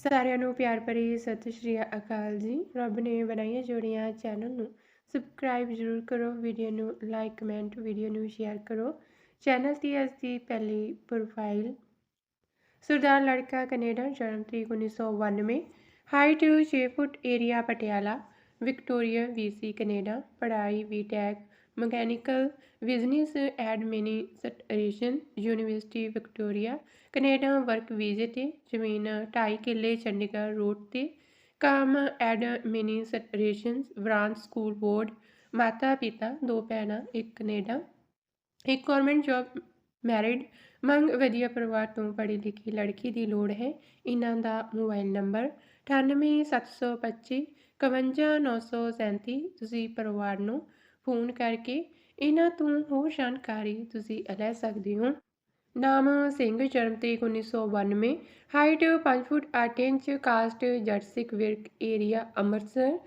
ਸਾਰਿਆਂ ਨੂੰ ਪਿਆਰ ਭਰੀ ਸਤਿ ਸ਼੍ਰੀ ਅਕਾਲ ਜੀ। ਰੱਬ ਨੇ ਬਣਾਈਆਂ ਜੋੜੀਆਂ ਚੈਨਲ ਨੂੰ ਸਬਸਕ੍ਰਾਈਬ ਜ਼ਰੂਰ ਕਰੋ ਵੀਡੀਓ ਨੂੰ ਲਾਈਕ ਕਮੈਂਟ ਵੀਡੀਓ ਨੂੰ ਸ਼ੇਅਰ ਕਰੋ। ਚੈਨਲ ਦੀ ਅੱਜ ਦੀ ਪਹਿਲੀ ਪ੍ਰੋਫਾਈਲ ਸਰਦਾਰ ਲੜਕਾ ਕੈਨੇਡਾ, ਜਨਮ ਤਰੀਕ 1992 height 6 foot area Patiala, Victoria BC Canada, ਪੜ੍ਹਾਈ B Tech mechanical business ad administration, university Victoria, Canada work ਵੀਜ਼ੇ ਤੇ ਜ਼ਮੀਨ 2.5 ਕਿੱਲੇ ਚੰਡੀਗੜ੍ਹ ਰੋਡ ਤੇ ਕਾਮ ਕੰਮ ਐਡਮਿਨਿਸਟ੍ਰੇਸ਼ਨ, ਬ੍ਰਾਂਚ ਸਕੂਲ ਬੋਰਡ ਮਾਤਾ ਪਿਤਾ ਦੋ ਭੈਣਾਂ, ਇੱਕ ਕੈਨੇਡਾ। ਇੱਕ ਗਵਰਨਮੈਂਟ ਜੌਬ, ਮੈਰਿਡ, ਮੰਗ ਵਧੀਆ ਪਰਿਵਾਰ ਤੋਂ ਪੜ੍ਹੀ ਲਿਖੀ ਲੜਕੀ ਦੀ ਲੋੜ ਹੈ। ਇਹਨਾਂ ਦਾ ਮੋਬਾਈਲ ਨੰਬਰ 98725 51937 ਤੁਸੀਂ ਪਰਿਵਾਰ ਨੂੰ ਫੋਨ ਕਰਕੇ ਇਹਨਾਂ ਤੋਂ ਹੋਰ ਜਾਣਕਾਰੀ ਤੁਸੀਂ ਲੈ ਸਕਦੇ ਹੋ। ਨਾਮ ਸਿੰਘ, ਜਨਮ ਤਰੀਕ 1992 ਹਾਈਟ 5 ਫੁੱਟ 8 ਇੰਚ ਕਾਸਟ ਜੱਟ ਸਿੱਖ ਵਿਰਕ ਏਰੀਆ ਅੰਮ੍ਰਿਤਸਰ,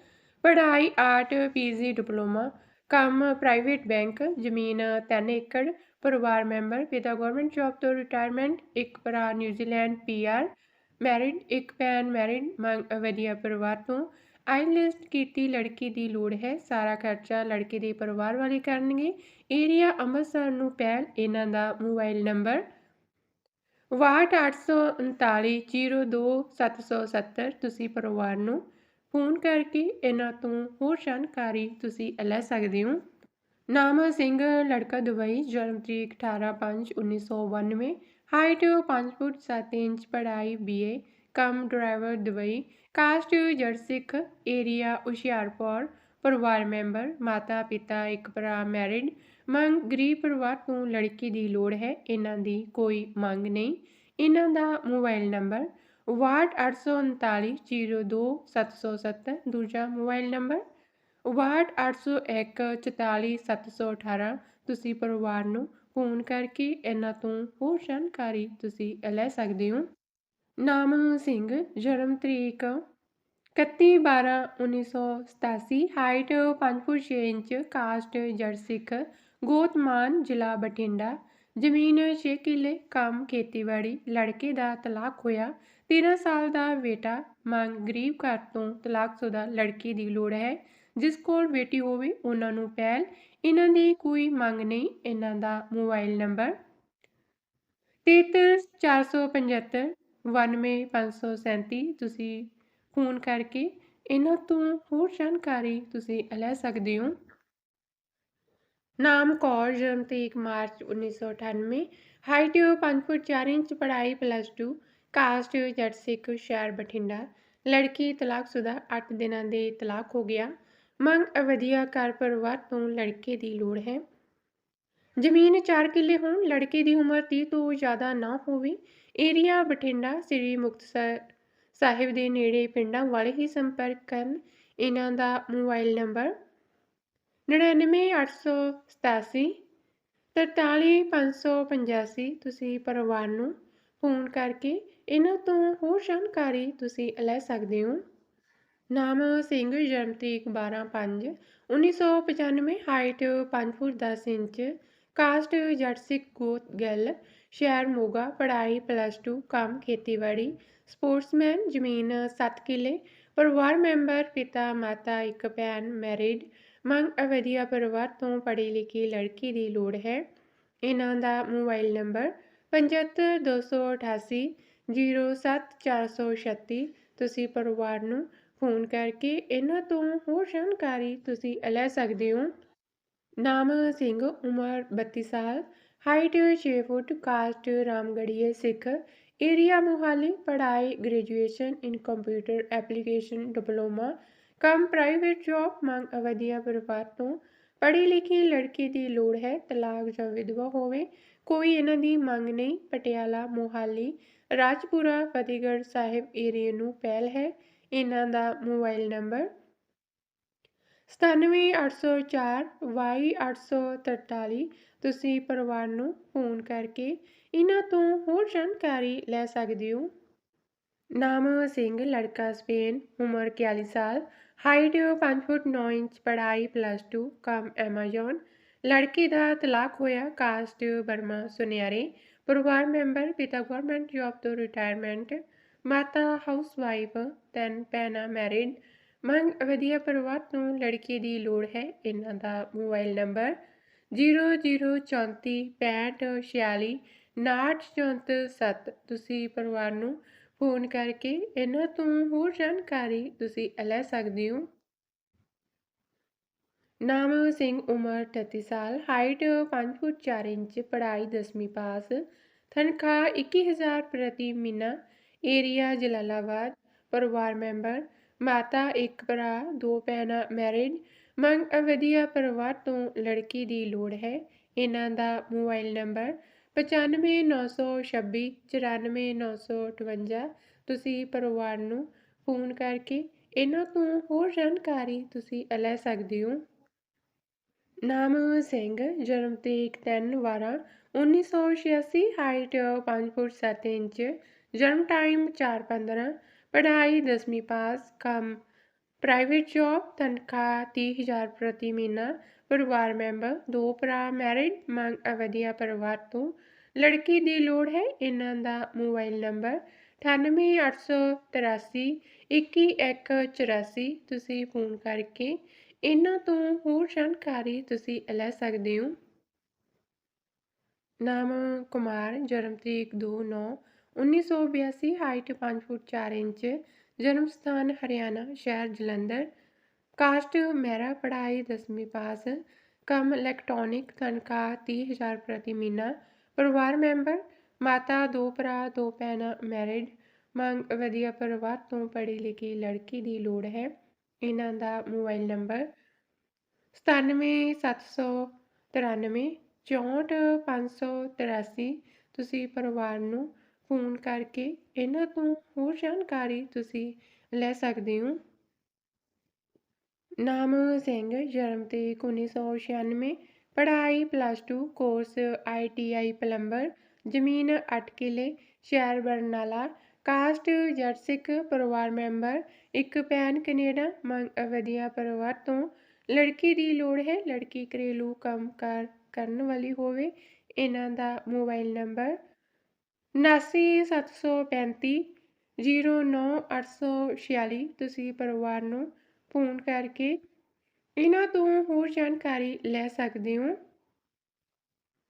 ਪੜ੍ਹਾਈ ਆਰਟ, ਪੀਜੀ, ਡਿਪਲੋਮਾ, ਕੰਮ ਪ੍ਰਾਈਵੇਟ ਬੈਂਕ ਜ਼ਮੀਨ 3 ਏਕੜ, ਪਰਿਵਾਰ ਮੈਂਬਰ, ਪਿਤਾ ਗਵਰਨਮੈਂਟ ਜੌਬ ਤੋਂ ਰਿਟਾਇਰਮੈਂਟ ਇੱਕ ਭਰਾ ਨਿਊਜ਼ੀਲੈਂਡ ਪੀਆਰ ਮੈਰਿਡ ਇੱਕ ਭੈਣ ਮੈਰਿਡ ਵਧੀਆ ਪਰਿਵਾਰ ਤੋਂ ਆਈਲਿਸਟ ਕੀਤੀ ਲੜਕੀ ਦੀ ਲੋੜ ਹੈ। ਸਾਰਾ ਖਰਚਾ ਲੜਕੇ ਦੇ ਪਰਿਵਾਰ ਵਾਲੇ ਕਰਨਗੇ। ਏਰੀਆ ਅੰਮ੍ਰਿਤਸਰ ਨੂੰ ਪਹਿਲ ਇਹਨਾਂ ਦਾ ਮੋਬਾਈਲ ਨੰਬਰ 6283902 ਤੁਸੀਂ ਪਰਿਵਾਰ ਨੂੰ ਫੋਨ ਕਰਕੇ ਇਹਨਾਂ ਤੋਂ ਹੋਰ ਜਾਣਕਾਰੀ ਤੁਸੀਂ ਲੈ ਸਕਦੇ ਹੋ। ਨਾਮਾ ਸਿੰਘ, ਲੜਕਾ ਦੁਬਈ, ਜਨਮ ਤਰੀਕ 18/5/1992 ਹਾਈਟ 5 ਫੁੱਟ 7 ਇੰਚ, ਪੜ੍ਹਾਈ ਬੀਏ ਕਮ ਡਰਾਈਵਰ ਦੁਬਈ। ਕਾਸਟ ਜੜ ਸਿੱਖ ਏਰੀਆ ਹੁਸ਼ਿਆਰਪੁਰ, ਪਰਿਵਾਰ ਮੈਂਬਰ, ਮਾਤਾ ਪਿਤਾ, ਇੱਕ ਭਰਾ ਮੈਰਿਡ, ਮੰਗ ਗਰੀਬ ਪਰਿਵਾਰ ਤੋਂ ਲੜਕੀ ਦੀ ਲੋੜ ਹੈ, ਇਹਨਾਂ ਦੀ ਕੋਈ ਮੰਗ ਨਹੀਂ। ਇਹਨਾਂ ਦਾ ਮੋਬਾਈਲ ਨੰਬਰ 6839020707 ਦੂਜਾ ਮੋਬਾਈਲ ਨੰਬਰ 6801447718 ਤੁਸੀਂ ਪਰਿਵਾਰ ਨੂੰ ਫੋਨ ਕਰਕੇ ਇਹਨਾਂ ਤੋਂ ਹੋਰ ਜਾਣਕਾਰੀ ਤੁਸੀਂ ਲੈ ਸਕਦੇ ਹੋ। ਨਾਮ ਸਿੰਘ, ਜਨਮ ਤਰੀਕ 31/12/1987 ਹਾਈਟ 5 ਫੁੱਟ 6 ਇੰਚ ਕਾਸਟ ਜੜ ਸਿੱਖ, ਗੋਤਮਾਨ ਜ਼ਿਲ੍ਹਾ ਬਠਿੰਡਾ, ਜ਼ਮੀਨ 6 ਕਿੱਲੇ, ਕੰਮ ਖੇਤੀਬਾੜੀ, ਲੜਕੇ ਦਾ ਤਲਾਕ ਹੋਇਆ 13 ਸਾਲ ਦਾ ਬੇਟਾ, ਮੰਗ ਗਰੀਬ ਘਰ ਤੋਂ ਤਲਾਕਸ਼ੁਦਾ ਲੜਕੀ ਦੀ ਲੋੜ ਹੈ, ਜਿਸ ਕੋਲ ਬੇਟੀ ਹੋਵੇ ਉਹਨਾਂ ਨੂੰ ਪਹਿਲ, ਇਹਨਾਂ ਦੀ ਕੋਈ ਮੰਗ ਨਹੀਂ, ਇਹਨਾਂ ਦਾ ਮੋਬਾਈਲ ਨੰਬਰ 33475 91537 ਤੁਸੀਂ ਫੋਨ ਕਰਕੇ ਇਹਨਾਂ ਤੋਂ ਹੋਰ ਜਾਣਕਾਰੀ ਤੁਸੀਂ ਲੈ ਸਕਦੇ ਹੋ। ਨਾਮ ਕੌਰ, ਜਨਮ ਤਰੀਕ ਮਾਰਚ 1998 ਹਾਈਟ 5 ਫੁੱਟ 4 ਇੰਚ, ਪੜ੍ਹਾਈ ਪਲੱਸ 2 ਕਾਸਟ ਜੱਟ ਸਿੱਖ ਸ਼ਹਿਰ ਬਠਿੰਡਾ, ਲੜਕੀ ਤਲਾਕਸ਼ੁਦਾ 8 ਦਿਨਾਂ ਦੇ ਤਲਾਕ ਹੋ ਗਿਆ। ਮੰਗ ਅਵਧੀਆ ਘਰ ਪਰਿਵਾਰ ਤੋਂ ਲੜਕੇ ਦੀ ਲੋੜ ਹੈ। ਜ਼ਮੀਨ 4 ਕਿੱਲੇ ਹੋਣ, ਲੜਕੇ ਦੀ ਉਮਰ 30 ਤੋਂ ਜ਼ਿਆਦਾ ਨਾ ਹੋਵੇ ਏਰੀਆ ਬਠਿੰਡਾ ਸ੍ਰੀ ਮੁਕਤਸਰ ਸਾਹਿਬ ਦੇ ਨੇੜੇ ਪਿੰਡਾਂ ਵਾਲੇ ਹੀ ਸੰਪਰਕ ਕਰਨ ਇਹਨਾਂ ਦਾ ਮੋਬਾਈਲ ਨੰਬਰ 99887 43585 ਤੁਸੀਂ ਪਰਿਵਾਰ ਨੂੰ ਫੋਨ ਕਰਕੇ ਇਹਨਾਂ ਤੋਂ ਹੋਰ ਜਾਣਕਾਰੀ ਤੁਸੀਂ ਲੈ ਸਕਦੇ ਹੋ। ਨਾਮ ਸਿੰਘ ਜਨਮ ਤਰੀਕ 12/5/1995 ਹਾਈਟ 5 ਫੁੱਟ 10 ਇੰਚ, ਕਾਸਟ ਜੱਟ ਸਿੱਖ ਗੋਤ ਗੱਲ ਸ਼ਹਿਰ ਮੋਗਾ, ਪੜ੍ਹਾਈ ਪਲੱਸ 2 ਕੰਮ, ਖੇਤੀਬਾੜੀ ਸਪੋਰਟਸਮੈਨ ਜ਼ਮੀਨ 7 ਕਿੱਲੇ, ਪਰਿਵਾਰ ਮੈਂਬਰ, ਪਿਤਾ, ਮਾਤਾ, ਇੱਕ ਭੈਣ ਮੈਰਿਡ ਮੰਗ ਅਵਧੀਆ ਪਰਿਵਾਰ ਤੋਂ ਪੜ੍ਹੀ ਲਿਖੀ ਲੜਕੀ ਦੀ ਲੋੜ ਹੈ। ਇਹਨਾਂ ਦਾ ਮੋਬਾਈਲ ਨੰਬਰ 7528 07436 ਤੁਸੀਂ ਪਰਿਵਾਰ ਨੂੰ ਫੋਨ ਕਰਕੇ ਇਹਨਾਂ ਤੋਂ ਹੋਰ ਜਾਣਕਾਰੀ ਤੁਸੀਂ ਲੈ ਸਕਦੇ ਹੋ। ਨਾਮ ਸਿੰਘ, ਉਮਰ 32 ਸਾਲ ਹਾਈਟ 6 ਫੁੱਟ ਕਾਸਟ ਰਾਮਗੜੀਏ ਸਿੱਖ, ਏਰੀਆ ਮੋਹਾਲੀ, ਪੜ੍ਹਾਈ, graduation in computer application, diploma, ਕੰਮ ਪ੍ਰਾਈਵੇਟ ਜੌਬ, ਮੰਗ ਅਵਧੀਆ ਪਰਿਵਾਰ ਤੋਂ, ਪੜ੍ਹੀ ਲਿਖੀ ਲੜਕੀ ਦੀ ਲੋੜ ਹੈ, ਤਲਾਕ ਜਾਂ ਵਿਧਵਾ ਹੋਵੇ, ਕੋਈ ਇਹਨਾਂ ਦੀ ਮੰਗ ਨਹੀਂ, ਪਟਿਆਲਾ, ਮੋਹਾਲੀ, ਰਾਜਪੁਰਾ, ਫਤਿਹਗੜ੍ਹ ਸਾਹਿਬ ਏਰੀਏ ਨੂੰ ਪਹਿਲ ਹੈ, ਇਹਨਾਂ ਦਾ ਮੋਬਾਈਲ ਨੰਬਰ 97804 Y843 ਤੁਸੀਂ ਪਰਿਵਾਰ ਨੂੰ ਫੋਨ ਕਰਕੇ ਇਹਨਾਂ ਤੋਂ ਹੋਰ ਜਾਣਕਾਰੀ ਲੈ ਸਕਦੇ ਹੋ। ਨਾਮ ਸਿੰਘ, ਲੜਕਾ ਸਪੇਨ, ਉਮਰ 41 ਸਾਲ, ਹਾਈਟ 5 ਫੁੱਟ 9 ਇੰਚ, ਪੜ੍ਹਾਈ ਪਲੱਸ 2 ਕੰਮ ਐਮਾਜ਼ਨ ਲੜਕੀ ਦਾ ਤਲਾਕ ਹੋਇਆ ਕਾਸਟ ਬਰਮਾ ਸੁਨਿਆਰੇ, ਪਰਿਵਾਰ ਮੈਂਬਰ, ਪਿਤਾ ਗਵਰਨਮੈਂਟ ਜੌਬ ਤੋਂ ਰਿਟਾਇਰਮੈਂਟ ਮਾਤਾ ਹਾਊਸਵਾਈਫ ਤਿੰਨ ਭੈਣਾਂ ਮੈਰਿਡ ਮੰਗ ਵਧੀਆ ਪਰਿਵਾਰ ਤੋਂ ਲੜਕੀ ਦੀ ਲੋੜ ਹੈ। ਇਹਨਾਂ ਦਾ ਮੋਬਾਈਲ ਨੰਬਰ 00346546 ਤੁਸੀਂ ਪਰਿਵਾਰ ਨੂੰ ਫੋਨ ਕਰਕੇ ਇਹਨਾਂ ਤੋਂ ਹੋਰ ਜਾਣਕਾਰੀ ਤੁਸੀਂ ਲੈ ਸਕਦੇ ਹੋ। ਨਾਮ ਸਿੰਘ ਉਮਰ 38 ਸਾਲ, ਹਾਈਟ 5 ਫੁੱਟ 4 ਇੰਚ, ਪੜ੍ਹਾਈ 10ਵੀਂ ਪਾਸ। ਤਨਖਾਹ 21000 ਪ੍ਰਤੀ ਮਹੀਨਾ। ਏਰੀਆ ਜਲਾਲਾਬਾਦ। ਪਰਿਵਾਰ ਮੈਂਬਰ ਮਾਤਾ, ਇੱਕ ਭਰਾ, ਦੋ ਭੈਣਾਂ ਮੈਰਿਡ ਮੰਗ ਵਧੀਆ ਪਰਿਵਾਰ ਤੋਂ ਲੜਕੀ ਦੀ ਲੋੜ ਹੈ। ਇਹਨਾਂ ਦਾ ਮੋਬਾਈਲ ਨੰਬਰ 9596 94958 ਤੁਸੀਂ ਪਰਿਵਾਰ ਨੂੰ ਫੋਨ ਕਰਕੇ ਇਹਨਾਂ ਤੋਂ ਹੋਰ ਜਾਣਕਾਰੀ ਤੁਸੀਂ ਲੈ ਸਕਦੇ ਹੋ। ਨਾਮ ਸਿੰਘ, ਜਨਮ ਤਰੀਕ 3 12 1986 ਹਾਈਟ 5 ਫੁੱਟ 7 ਇੰਚ, ਜਨਮ ਟਾਈਮ 4 15 ਪੜ੍ਹਾਈ 10ਵੀਂ ਪਾਸ ਕੰਮ। ਪ੍ਰਾਈਵੇਟ ਜੌਬ ਤਨਖਾਹ 30000 ਪ੍ਰਤੀ ਮਹੀਨਾ। ਪਰਿਵਾਰ ਮੈਂਬਰ, ਦੋ ਭਰਾ ਮੈਰਿਡ ਮੰਗ ਵਧੀਆ ਪਰਿਵਾਰ ਤੋਂ। ਲੜਕੀ ਦੀ ਲੋੜ ਹੈ ਇਹਨਾਂ ਦਾ ਮੋਬਾਈਲ ਨੰਬਰ 9883 2184 ਤੁਸੀਂ ਫੋਨ ਕਰਕੇ ਇਹਨਾਂ ਤੋਂ ਹੋਰ ਜਾਣਕਾਰੀ ਤੁਸੀਂ ਲੈ ਸਕਦੇ ਹੋ। ਨਾਮ ਕੁਮਾਰ, ਜਨਮ ਤਰੀਕ 2/9 1982 ਹਾਈਟ 5 ਫੁੱਟ 4 ਇੰਚ, ਜਨਮ ਸਥਾਨ ਹਰਿਆਣਾ, ਸ਼ਹਿਰ ਜਲੰਧਰ। ਕਾਸਟ ਮੇਰਾ ਪੜ੍ਹਾਈ 10ਵੀਂ ਪਾਸ, ਕੰਮ ਇਲੈਕਟ੍ਰੋਨਿਕ ਤਨਖਾਹ 30000 ਪ੍ਰਤੀ ਮਹੀਨਾ। ਪਰਿਵਾਰ ਮੈਂਬਰ, ਮਾਤਾ, ਦੋ ਭਰਾ, ਦੋ ਭੈਣਾਂ ਮੈਰਿਡ ਮੰਗ, ਵਧੀਆ ਪਰਿਵਾਰ ਤੋਂ ਪੜ੍ਹੀ ਲਿਖੀ ਲੜਕੀ ਦੀ ਲੋੜ ਹੈ। ਇਹਨਾਂ ਦਾ ਮੋਬਾਈਲ ਨੰਬਰ 9773 64583 ਤੁਸੀਂ ਪਰਿਵਾਰ ਨੂੰ ਫੋਨ ਕਰਕੇ ਇਹਨਾਂ ਤੋਂ ਹੋਰ ਜਾਣਕਾਰੀ ਤੁਸੀਂ ਲੈ ਸਕਦੇ ਹੋ। ਨਾਮ ਸਿੰਘ, ਜਨਮ ਤੇ 1996 ਪੜ੍ਹਾਈ ਪਲੱਸ 2 ਕੋਰਸ ਆਈਟੀਆਈ ਪਲੰਬਰ ਜ਼ਮੀਨ 8 ਕਿਲੇ, ਸ਼ਹਿਰ ਬਰਨਾਲਾ ਕਾਸਟ ਜੱਟ ਸਿੱਖ ਪਰਿਵਾਰ ਮੈਂਬਰ ਇੱਕ ਭੈਣ ਕੈਨੇਡਾ, ਮੰਗ ਵਧੀਆ ਪਰਿਵਾਰ ਤੋਂ, ਲੜਕੀ ਦੀ ਲੋੜ ਹੈ, ਲੜਕੀ ਘਰੇਲੂ ਕੰਮ ਕਾਰ ਕਰਨ ਵਾਲੀ ਹੋਵੇ, ਇਹਨਾਂ ਦਾ ਮੋਬਾਈਲ ਨੰਬਰ 7975 09846 ਤੁਸੀਂ ਪਰਿਵਾਰ ਨੂੰ ਫੋਨ ਕਰਕੇ ਇਹਨਾਂ ਤੋਂ ਹੋਰ ਜਾਣਕਾਰੀ ਲੈ ਸਕਦੇ ਹੋ।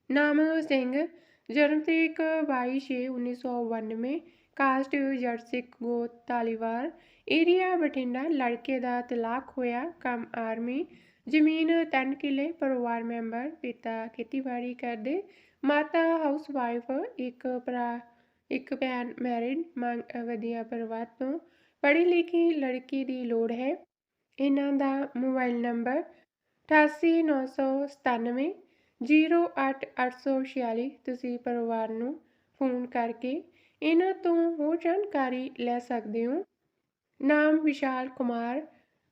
ਨਾਮ ਸਿੰਘ, ਜਨਮ ਤਰੀਕ 22/6/1992 ਕਾਸਟ ਜੱਟ ਸਿੱਖ ਗੋਤ ਤਾਲੀਵਾਰ ਏਰੀਆ ਬਠਿੰਡਾ, ਲੜਕੇ ਦਾ ਤਲਾਕ ਹੋਇਆ, ਕੰਮ ਆਰਮੀ, ਜ਼ਮੀਨ 3 ਕਿਲੇ, ਪਰਿਵਾਰ ਮੈਂਬਰ, ਪਿਤਾ ਖੇਤੀਬਾੜੀ ਕਰਦੇ ਮਾਤਾ ਹਾਊਸ ਵਾਈਫ ਇੱਕ ਭਰਾ, ਇੱਕ ਭੈਣ ਮੈਰਿਡ, ਮੰਗ ਵਧੀਆ ਪਰਿਵਾਰ ਤੋਂ। ਪੜ੍ਹੀ ਲਿਖੀ ਲੜਕੀ ਦੀ ਲੋੜ ਹੈ। ਇਹਨਾਂ ਦਾ ਮੋਬਾਈਲ ਨੰਬਰ 88997 08846 ਤੁਸੀਂ ਪਰਿਵਾਰ ਨੂੰ ਫੋਨ ਕਰਕੇ ਇਹਨਾਂ ਤੋਂ ਹੋਰ ਜਾਣਕਾਰੀ ਲੈ ਸਕਦੇ ਹੋ। ਨਾਮ ਵਿਸ਼ਾਲ ਕੁਮਾਰ,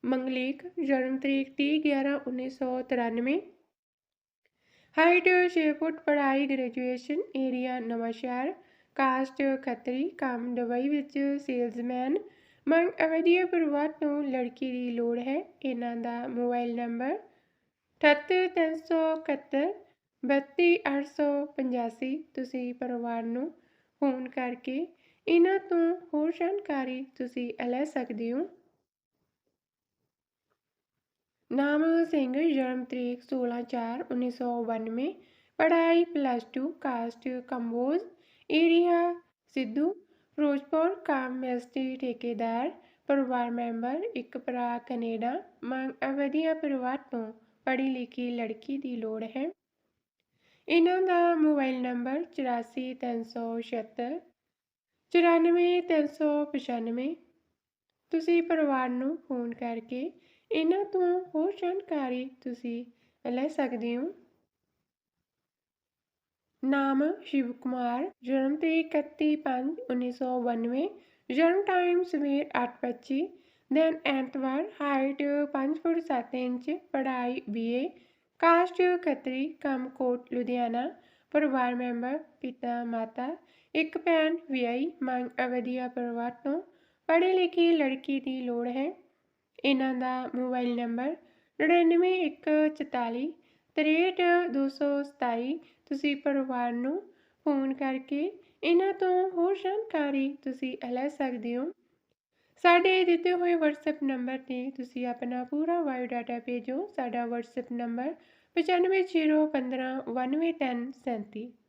ਮੰਗਲੀਕ, ਜਨਮ ਤਰੀਕ 30/11/1993 ਹਾਈਟ 6 ਫੁੱਟ ਪੜ੍ਹਾਈ ਗ੍ਰੈਜੂਏਸ਼ਨ ਏਰੀਆ ਨਵਾਂ ਸ਼ਹਿਰ ਕਾਸਟ ਖੱਤਰੀ ਕੰਮ ਦੁਬਈ ਵਿੱਚ ਸੇਲਜ਼ਮੈਨ ਮੰਗ ਅਵਧੀਆ ਪਰਿਵਾਰ ਤੋਂ ਲੜਕੀ ਦੀ ਲੋੜ ਹੈ ਇਹਨਾਂ ਦਾ ਮੋਬਾਈਲ ਨੰਬਰ 78371 32885 ਤੁਸੀਂ ਪਰਿਵਾਰ ਨੂੰ ਫੋਨ ਕਰਕੇ ਇਹਨਾਂ ਤੋਂ ਹੋਰ ਜਾਣਕਾਰੀ ਤੁਸੀਂ ਲੈ ਸਕਦੇ ਹੋ ਨਾਮ ਸਿੰਘ ਜਨਮ ਤਰੀਕ 16/4/1992 ਪੜ੍ਹਾਈ plus 2 caste Kamboj area Sidhu, Firozpur, ਕਾਮ ਐਸਟੀ ਠੇਕੇਦਾਰ, ਪਰਿਵਾਰ ਮੈਂਬਰ, ਇੱਕ ਭਰਾ ਕੈਨੇਡਾ ਮੰਗ ਅਵਧੀਆ ਪਰਿਵਾਰ ਤੋਂ ਪੜ੍ਹੀ ਲਿਖੀ ਲੜਕੀ ਦੀ ਲੋੜ ਹੈ। ਇਹਨਾਂ ਦਾ ਮੋਬਾਈਲ ਨੰਬਰ 84376 94395 ਤੁਸੀਂ ਪਰਿਵਾਰ ਨੂੰ ਫੋਨ ਕਰਕੇ ਇਹਨਾਂ ਤੋਂ ਹੋਰ ਜਾਣਕਾਰੀ ਤੁਸੀਂ ਲੈ ਸਕਦੇ ਹੋ। ਨਾਮ ਸ਼ਿਵ ਕੁਮਾਰ, ਜਨਮ ਤੇ 31/5/1992 ਜਨਮ ਟਾਈਮ ਸਵੇਰ 8:25 ਦਿਨ ਐਤਵਾਰ ਹਾਈਟ 5 ਫੁੱਟ 7 ਇੰਚ, ਪੜ੍ਹਾਈ ਬੀਏ ਕਾਸਟ ਖੱਤਰੀ ਕੰਮ ਕੋਟ ਲੁਧਿਆਣਾ, ਪਰਿਵਾਰ ਮੈਂਬਰ, ਪਿਤਾ, ਮਾਤਾ, ਇੱਕ ਭੈਣ, ਵਿਆਹੀ, ਮੰਗ ਅਵਧੀਆ ਪਰਿਵਾਰ ਤੋਂ, ਪੜ੍ਹੀ ਲਿਖੀ ਲੜਕੀ ਦੀ ਲੋੜ ਹੈ। ਇਹਨਾਂ ਦਾ ਮੋਬਾਈਲ ਨੰਬਰ 9914 63227 ਤੁਸੀਂ ਪਰਿਵਾਰ ਨੂੰ ਫੋਨ ਕਰਕੇ ਇਹਨਾਂ ਤੋਂ ਹੋਰ ਜਾਣਕਾਰੀ ਤੁਸੀਂ ਲੈ ਸਕਦੇ ਹੋ। ਸਾਡੇ ਦਿੱਤੇ ਹੋਏ WhatsApp ਨੰਬਰ ਤੇ ਤੁਸੀਂ ਆਪਣਾ ਪੂਰਾ ਬਾਇਓ ਡਾਟਾ ਭੇਜੋ। ਸਾਡਾ WhatsApp ਨੰਬਰ 9501591037